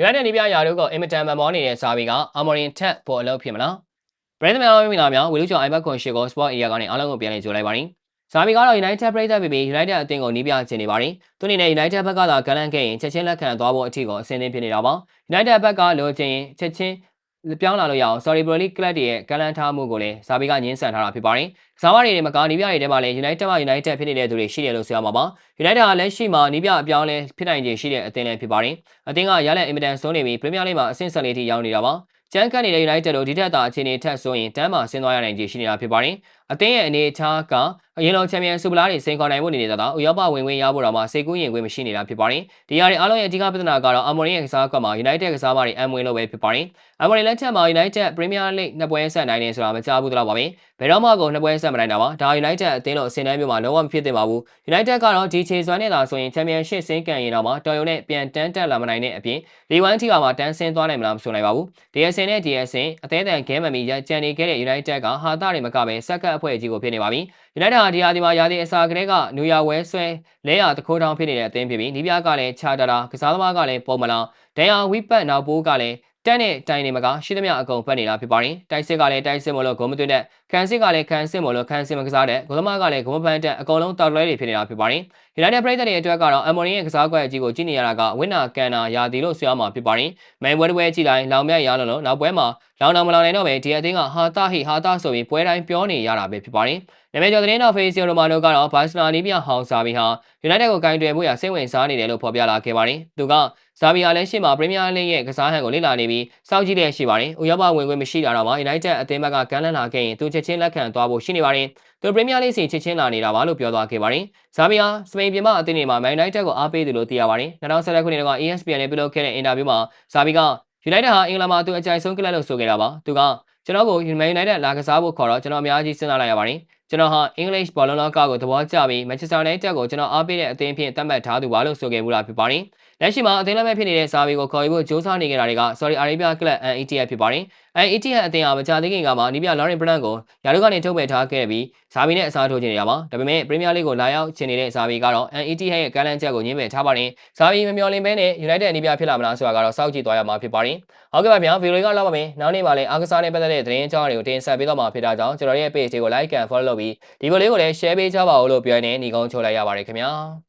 United နေပြရာတို့ကအင်မတန်မမောနေတဲ့စာပေက Amorim ထက်ပေါ်အလုပ်ဖြစ်မလားပရိသတ်များမင်္ဂလာများဝီလူချောင် iPad ကွန်ရှီကို Sport Area ကနေအားလုံးကိုပြန်လည်ကြိုလိုက်ပါရစေ။ဇာမီကတော့ United ပရိသတ်ပြည်ပြည် United အသင်းကိုနီးပြချင်နေပါတယ်။သူအနေနဲ့ United ဘက်ကသာကလန့်ခဲ့ရင်ချက်ချင်းလက်ခံသွားဖို့အထီကိုအဆင်သင့်ဖြစ်နေတာပါ။ United ဘက်ကလိုချင်ရင်ချက်ချင်း ပြောင်းလာလို့ရအောင် Sorry Pro League Club တွေရဲ့ကလန့်ထားမှုကိုလည်းဇာဘီကညှင်းဆန်ထားတာဖြစ်ပါတယ်။ကစားမတွေမကနီးပြတွေထဲမှာလည်း United မှာ United ဖြစ်နေတဲ့သူတွေရှိတယ်လို့ဆိုရမှာပါ။ United ဟာလက်ရှိမှာနီးပြအပြောင်းလဲဖြစ်နိုင်ခြေရှိတဲ့အသင်းလည်းဖြစ်ပါတယ်။အသင်းကရလက်အင်မတန်ဆုံးနေပြီး Premier League မှာအဆင့်ဆက်လေးထိရောက်နေတာပါ။ကျန်းကန်နေတဲ့ United တို့ဒီထက်သာအခြေအနေထက်ဆိုရင်တန်းမှာဆင်းသွားရနိုင်ခြေရှိနေတာဖြစ်ပါတယ်။ အသင်းရဲ့အနေအထားကအရင်လုံးချန်ပီယံစူပလာတွေစိန်ခေါ်နိုင်ဖို့နေနေတာတော့ဥရောပဝင်ဝင်ရဖို့တော့မှစိတ်ကူးရင်ခွင့်မရှိနေတာဖြစ်ပါတယ်။ဒီဟာတွေအားလုံးရဲ့အဓိကပြဿနာကတော့အမေရိကန်ကစားကွက်မှာ United ကစားမတွေအံဝင်လို့ပဲဖြစ်ပါတယ်။အမေရိလက်ချက်မှာ United Premier League နှစ်ပွဲဆက်နိုင်တယ်ဆိုတာမကြားဘူးတော့ပါပဲ။ဘယ်တော့မှကိုနှစ်ပွဲဆက်မနိုင်တာပါ။ဒါ United အသင်းလို့အဆင့်တန်းမျိုးမှာလုံးဝမဖြစ်သင့်ပါဘူး။ United ကတော့ဒီခြေစွမ်းနေတာဆိုရင်ချန်ပီယံရှစ်ဆင်းကန်ရင်တော့မှတော်ရုံနဲ့ပြန်တန်းတက်လာမနိုင်တဲ့အပြင်လီဝမ်တီကမှတန်းဆင်းသွားနိုင်မလားမဆိုနိုင်ပါဘူး။ DSN နဲ့ DSN အသေးအံဂဲမမီရကြံနေခဲ့တဲ့ United ကဟာတာတွေမကပဲစက်ကပ်အဖွဲ့အကြီးကိုဖြစ်နေပါပြီ။ United ဟာဒီဟာဒီမှာရာသီအစာကလေးကနူယာဝဲဆွဲလဲရတခိုးထောင်ဖြစ်နေတဲ့အသင်းဖြစ်ပြီးဒီပြကလည်းခြာတာတာကစားသမားကလည်းပုံမလားဒန်ယာဝိပတ်နောက်ပိုးကလည်း တက်နဲ့တိုင်နေမကရှိသမျှအကုန်ပတ်နေတာဖြစ်ပါတယ်တိုက်စစ်ကလည်းတိုက်စစ်မလို့ဂုံမသွင်းတဲ့ခံစစ်ကလည်းခံစစ်မလို့ခံစစ်မကစားတဲ့ဂုံသမားကလည်းဂုံမပန်းတဲ့အကုန်လုံးတောက်လွဲတွေဖြစ်နေတာဖြစ်ပါတယ် United ပြည်သက်တွေအတွက်ကတော့အမေရိရဲ့ကစားကွက်အကြီးကိုကြည့်နေရတာကဝင်းနာကန်နာယာတီလို့ဆိုရမှာဖြစ်ပါတယ်မန်ပွဲတစ်ပွဲကြည့်လိုက်လောင်မြတ်ရလို့လို့နောက်ပွဲမှာလောင်တော်မလောင်နိုင်တော့ပဲဒီအသင်းကဟာတာဟိဟာတာဆိုပြီးပွဲတိုင်းပြောနေရတာပဲဖြစ်ပါတယ်နာမည်ကျော်သတင်းတော်ဖေးစီယိုရိုမာနိုကတော့ဘာစီလိုနာနီးပြဟောင်ဆာဘီဟာ United ကိုကင်တွယ်မှုရစိတ်ဝင်စားနေတယ်လို့ဖော်ပြလာခဲ့ပါတယ်သူကဇာဘီယာလည်းရှေ့မှာပရီးမီးယားလိရဲ့ကစားဟန်ကိုလေ့လာနေပြီးစောင့်ကြည့်လျက်ရှိပါတယ်။ဥရောပဝင်ခွင့်မရှိတာတော့မှ United အသင်းဘက်ကကမ်းလှမ်းလာခဲ့ရင်သူချက်ချင်းလက်ခံသွားဖို့ရှိနေပါတယ်။သူပရီးမီးယားလိစီချက်ချင်းလာနေတာပါလို့ပြောသွားခဲ့ပါတယ်။ဇာဘီယာစပိန်ပြည်မအသင်းတွေမှာ Man United ကိုအားပေးတယ်လို့သိရပါတယ်။2011ခုနှစ်က ESPN နဲ့ပြုလုပ်ခဲ့တဲ့အင်တာဗျူးမှာဇာဘီက United ဟာအင်္ဂလန်မှာသူအကြိုက်ဆုံးကလပ်လို့ဆိုခဲ့တာပါ။သူကကျွန်တော်ကို Man United လာကစားဖို့ခေါ်တော့ကျွန်တော်အများကြီးစဉ်းစားလိုက်ရပါတယ်။ ကျွန်တော်ဟာ English ဘောလုံးလောကကိုသဘောကျပြီး Manchester United ကိုကျွန်တော်အားပေးတဲ့အသင်းဖြင့်သတ်မှတ်ထားသူပါလို့ဆိုခဲ့မှုတာဖြစ်ပါတယ်။လက်ရှိမှာအသင်းလက်မဲ့ဖြစ်နေတဲ့စာဗီကိုခေါ်ယူဖို့ကြိုးစားနေကြတာတွေက Saudi Arabia Club NETF ဖြစ်ပါတယ်။ NETF အသင်းဟာမကြာသေးခင်ကမှနီးပြ Lauren Brand ကိုယာရုကနေထုတ်ပယ်ထားခဲ့ပြီးစာဗီနဲ့အစားထိုးခြင်းနေရပါဒါပေမဲ့ Premier League ကိုလာရောက်ချင်နေတဲ့စာဗီကတော့ NETF ရဲ့ကမ်းလှမ်းချက်ကိုညှင်းပယ်ထားပါတယ်။စာဗီမမျှော်လင့်ဘဲနဲ့ United အနီးပြဖြစ်လာမလားဆိုတာကတော့စောင့်ကြည့်သွားရမှာဖြစ်ပါတယ်။ဟုတ်ကဲ့ပါဗျာဗီဒီယိုလေးကလောက်ပါမယ်။နောက်နေ့မှာလည်းအားကစားနဲ့ပတ်သက်တဲ့သတင်းအကြောင်းတွေကိုတင်ဆက်ပေးတော့မှာဖြစ်တာကြောင့်ကျွန်တော်ရဲ့ page တွေကို like and follow လုပ်ပြီးဒီဗီဒီယိုလေးကိုလည်း share ပေးကြပါဦးလို့ပြောနေညီကုန်းချိုးလိုက်ရပါတယ်ခင်ဗျာ။